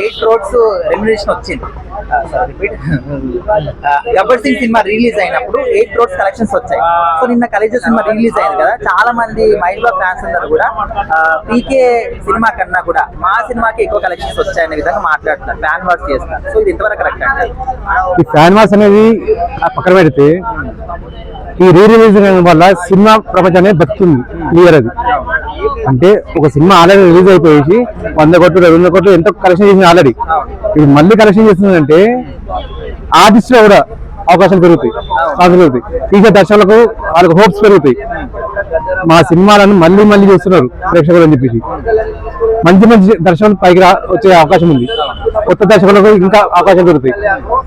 Eight crores remuneration వచ్చింది. Gabbar Singh cinema release అయినప్పుడు eight crores collections వచ్చాయి. సో నిన్న కలేజ సినిమా రిలీజ్ అయింది కదా. చాలా మంది మహిళా ఫ్యాన్స్ అందరు కూడా పీకే సినిమా కన్నా కూడా మా సినిమాకి ఎక్కువ కలెక్షన్స్ వచ్చాయనే విధంగా మాట్లాడుతున్నారు. ఫ్యాన్ వాష్ చేస్తున్నారు. సో ఇది ఇంతవరకు కరెక్ట్ అంటే ఈ ఫ్యాన్ వాష్ అనేది పక్కన పెడితే ఈ రీ రిలీజ్ వల్ల సినిమా ప్రపంచాన్ని బతుకుంది క్లియర్ అది. అంటే ఒక సినిమా ఆల్రెడీ రిలీజ్ అయిపోయేసి వంద కోట్లు రెండు కోట్లు ఎంతో కలెక్షన్ చేసింది ఆల్రెడీ. ఇది మళ్ళీ కలెక్షన్ చేస్తుందంటే ఆర్టిస్ట్లో కూడా అవకాశాలు పెరుగుతాయి ఛాన్సులు పెరుగుతాయి. తీసే దర్శకులకు వాళ్ళకి హోప్స్ పెరుగుతాయి. మా సినిమాలను మళ్ళీ మళ్ళీ చేస్తున్నారు ప్రేక్షకులు అని చెప్పేసి. మంచి మంచి దర్శకులు పైకి వచ్చే అవకాశం ఉంది. కొత్త దర్శకులకు ఇంకా అవకాశం పెరుగుతాయి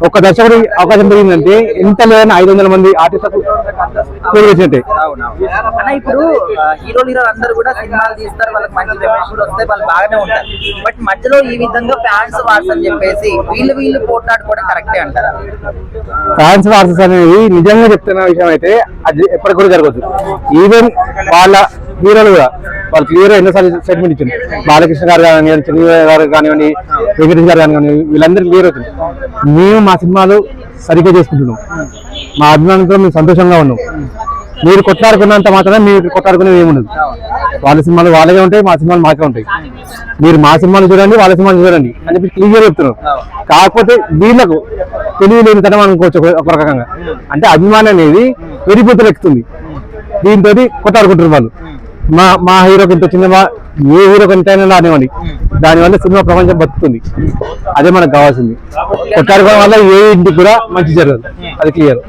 ఒక్క దర్శకుడి అవకాశం పెరిగిందంటే ఎంత లేదని ఐదు వందల మంది ఆర్టిస్టులకు పేరు వచ్చినట్టే ఇప్పుడు హీరోలు హీరోలు అందరూ కూడా సినిమాలు తీస్తారు వాళ్ళకి మంచి రెమ్యునేషన్ కూడా వస్తాయి వాళ్ళు బాగానే ఉంటారు. బట్ మధ్యలో ఈ విధంగా ఫ్యాన్స్ వార్స్ అని చెప్పేసి వీళ్ళు వీళ్ళు పోట్లాడుకోవడం కరెక్టే అంటారా? ఫ్యాన్స్ వార్సెస్ అనేది నిజంగా చెప్తున్న విషయం అయితే అది ఎప్పటికి కూడా జరగదు ఈవెన్ వాళ్ళ హీరోలు కూడా వాళ్ళు క్లియర్ ఎన్నోసార్లు స్టేట్మెంట్ ఇచ్చారు బాలకృష్ణ గారు కానివ్వండి చిన్న గారు కానివ్వండి వెంకటేష్ గారు కానివ్వండి వీళ్ళందరూ క్లియర్ అవుతుంది మేము మా సినిమాలు సరిగ్గా చేసుకుంటున్నాం. మా అభిమానంతో మేము సంతోషంగా ఉన్నాం. మీరు కొట్లాడుకున్నంత మాత్రమే మీరు కొట్లాడుకునేది ఏముండదు. వాళ్ళ సినిమాలు వాళ్ళకే ఉంటాయి మా సినిమాలు మాకే ఉంటాయి. మీరు మా సినిమాలు చూడండి వాళ్ళ సినిమాలు చూడండి అని చెప్పి క్లియర్ చెప్తున్నారు. కాకపోతే వీళ్ళకు తెలివి లేని తనం అనుకోవచ్చు ఒక- రకంగా. అంటే అభిమానం అనేది వెరిపోతలు ఎక్కుతుంది. దీంతో కొట్లాడుకుంటున్నారు వాళ్ళు. మా మా హీరోకి ఇంత చిన్న ఏ హీరోకి ఎంతైనా రానివ్వండి. దానివల్ల సినిమా ప్రపంచం బతుకుతుంది. అదే మనకు కావాల్సింది. కొట్టాడుకోవడం వల్ల ఏ ఇంటికి కూడా మంచి జరగదు. అది క్లియర్.